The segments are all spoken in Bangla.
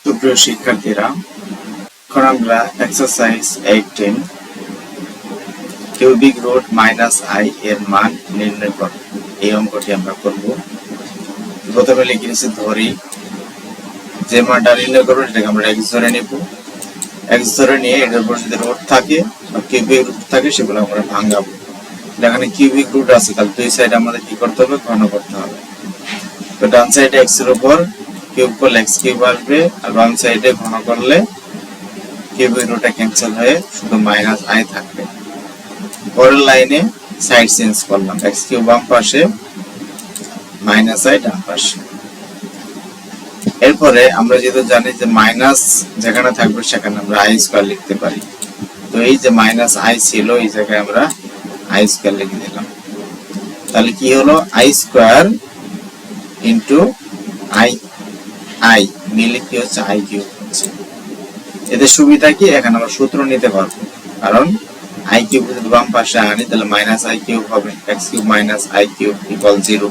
সুপ্রিয় শিক্ষার্থীরা এখন আমরা exercise eighteen cubic root minus i এর মান নির্ণয় করব এই অঙ্কটি আমরা করব। প্রথমে লিখে ধরি। যে মানটা নির্ণয় করব, সেটাকে আমরা এক্স ধরে নিব। এক্স ধরে নিয়ে এটার উপর যদি রুট থাকে বা কিউবিক রুট থাকে, সেগুলো আমরা ভাঙাবো। যেখানে কিউবিক রুট আছে, তাহলে দুই সাইড আমাদের কি করতে হবে? ঘন করতে হবে। তো ডান সাইডে এক্সের উপর কিউব করলে এক্স কিউব আসবে, আর বাম সাইডে ঘন করলে কিউবের রুটটা ক্যান্সেল হয়ে শুধু মাইনাস আই থাকবে। পরের লাইনে সাইড চেঞ্জ করলাম। এক্স কিউব বাম পাশে মাইনাস আই ডান পাশে। এরপরে আমরা যেহেতু জানি যে মাইনাস যেখানে থাকবে সেখানে আমরা আই স্কোয়ার লিখতে পারি। তো এই যে মাইনাস আই ছিল, এই জায়গায় আমরা আই স্কোয়ার লিখে দিলাম। তাহলে কি হলো? I square into i i মিলে কি হচ্ছে আই কিউব হচ্ছে? এতে সুবিধা কি? এখানে আমরা সূত্র নিতে পারব। কারণ আই কিউব যদি বাম পাশে আনি, তাহলে মাইনাস আই কিউব হবে। X cube minus i cube equal zero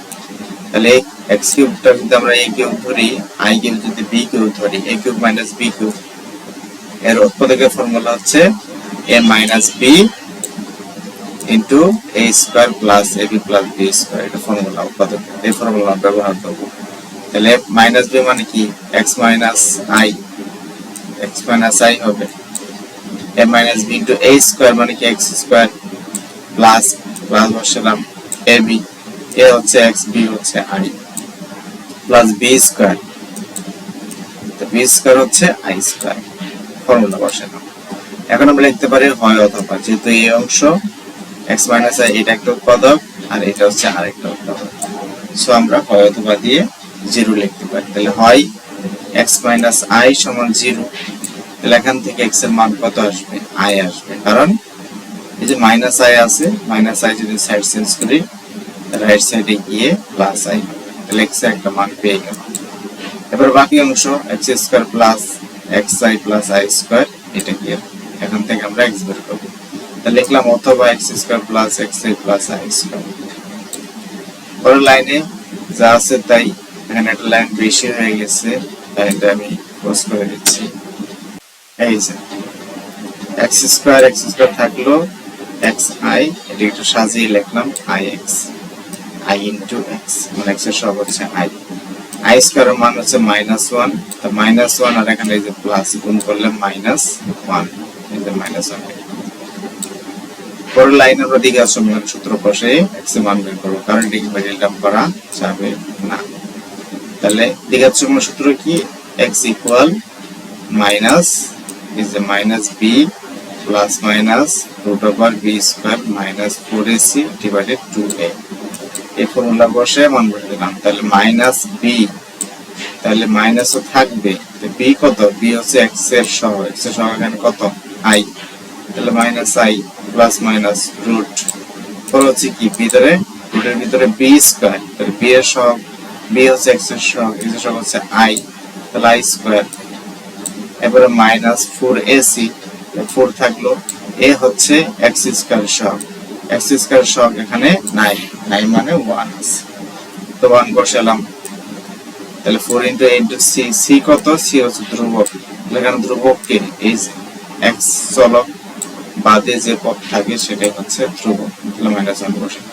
তাহলে এক্স কিউবটা যদি আমরা এ কিউব ধরি আই কিউব যদি বি কিউব ধরি a cube minus b cube. এর উৎপাদকের ফর্মুলা হচ্ছে a minus b into a square plus a b plus b square এটা ফর্মুলা উৎপাদক। এই ফর্মুলা ব্যবহার করব। তাহলে মাইনাস বি মানে কি? X minus i x minus i হবে। A minus b into a square মানে কি? এক্স স্কোয়ার প্লাস প্লাস বসালাম এ বি এ হচ্ছে এক্স বি হচ্ছে আই প্লাস বি স্কোয়ার তো বি স্কোয়ার হচ্ছে আই স্কোয়ার ফর্মুলা বসালাম। এখন আমরা লিখতে পারি হয় অথবা। যেহেতু এই অংশ এক্স মাইনাস আই এটা একটা উৎপাদক আর এটা হচ্ছে আরেকটা উৎপাদক। সো আমরা হয় অথবা দিয়ে জিরো লিখতে পারি। তাহলে হয় এক্স মাইনাস আই সমান জিরো। তাহলে এখান থেকে এক্সের মান কত আসবে? আই আসবে। কারণ এই যে মাইনাস আই আছে মাইনাস আই যদি সাইড চেঞ্জ করি রাইট সাইডে গিয়ে প্লাস আই তাহলে এক্স একটা মান পেয়ে গেল এবার বাকি অংশ x square plus x i plus i square এটা কি? এখান থেকে আমরা এক্স বের করব। তাহলে লিখলাম অথবা x square plus x i plus i square পরের লাইনে যা আছে তাই। এখানে একটা লাইন বেশি হয়ে গেছে লাইনটা আমি ক্রস করে দিচ্ছি। এই যে এক্স স্কোয়ার এক্স স্কোয়ার থাকল এক্স আই এটা একটু সাজিয়ে লিখলাম i x i into x মানে এক্সের সব হচ্ছে আই আই স্কোয়ারের মান হচ্ছে মাইনাস ওয়ান তো মাইনাস ওয়ান আর এখানে এই যে প্লাস গুণ করলে মাইনাস ওয়ান এই যে মাইনাস ওয়ান পরের লাইনের দ্বিঘাত সমীকরণ সূত্র বসে এক্স মান বের করব কারণ এটাকে ভ্যারিয়েবল করা যাবে না। তাহলে দ্বিঘাত সমীকরণ সূত্র কি? x equal minus is a minus b plus minus root over b square minus 4ac divided 2a এই ফর্মুলা বসে মান বসে দিলাম। তাহলে মাইনাস b, তাহলে মাইনাসও থাকবে। b কত? b হচ্ছে x এর সহ। x এর সহ এখানে কত? i তাহলে minus i plus minus root ফল হচ্ছে কি? ভিতরে রুটের ভিতরে b স্কয়ার তাহলে b এর সহ b হচ্ছে x এর সহ x এর সহ হচ্ছে i, তাহলে i স্কয়ার এবারে minus four a c four থাকল। এ হচ্ছে এক্স স্কয়ার সহ এক্স স্কয়ার সহ এখানে নাই নাই মানে ওয়ান আছে। তো ওয়ান বসালাম। তাহলে four into into c c কত? সি হচ্ছে ধ্রুবক। তাহলে এখানে ধ্রুবক কে? এই এক্স চলক। বাদে যে পদ থাকে সেটাই হচ্ছে ধ্রুবক। তাহলে মাইনাস ওয়ান বসালাম।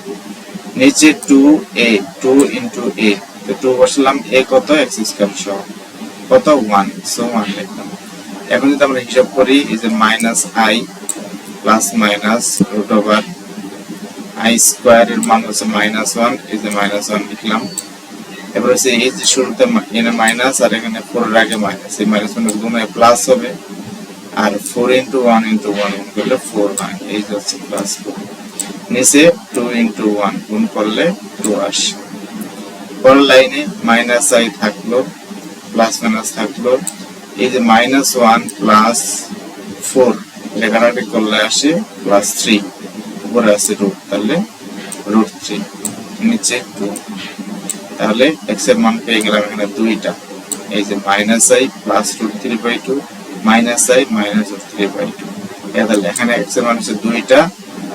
নিচে two a two into a তো টু বসালাম, এ কত? এক্স স্কয়ার সহ কত? ওয়ান সো ওয়ান লিখলাম। এখন যদি আমরা হিসাব করি, এই যে minus i plus minus root over i square এর মান হচ্ছে মাইনাস ওয়ান এই যে মাইনাস ওয়ান লিখলাম। এবার হচ্ছে এই যে শুরুতে এখানে মাইনাস আর এখানে ফোর এর আগে মাইনাস এই মাইনাস ওয়ান গুণ প্লাস হবে। আর four into one into one গুণ করলে ফোর হয়। এই যে হচ্ছে প্লাস ফোর নিচে টু ইন্টু ওয়ান গুণ করলে টু আসে। পরের লাইনে মাইনাস আই থাকল প্লাস মাইনাস থাকল। এই যে মাইনাস ওয়ান প্লাস ফোর লেখাটাকে করলে আসে প্লাস থ্রি উপরে আছে রুট তাহলে রুট থ্রি নিচে টু তাহলে এক্সের মান পেয়ে গেলাম এখানে দুইটা। এই যে minus i plus root three by two minus i minus root three by two এখানে এক্সের মান হচ্ছে দুইটা,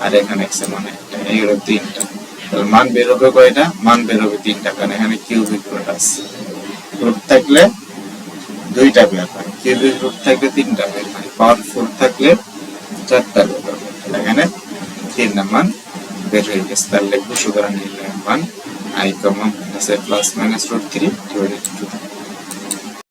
আর এখানে এক্সের মান একটা। এইগুলো তিনটা। তাহলে মান বের হবে কয়টা মান বের হবে তিনটা কারণ এখানে কিউবিক রুট আছে। রুট থাকলে দুইটা বের হয়। কিউবিক রুট থাকলে তিনটা বের হয়। পাওয়ার ফোর থাকলে চারটা বের হবে তাহলে এখানে তিন মান বের হয়ে গেছে। তাহলে লিখব সুতরাং নির্ণয় মান আই কমন আছে a plus minus root three divided two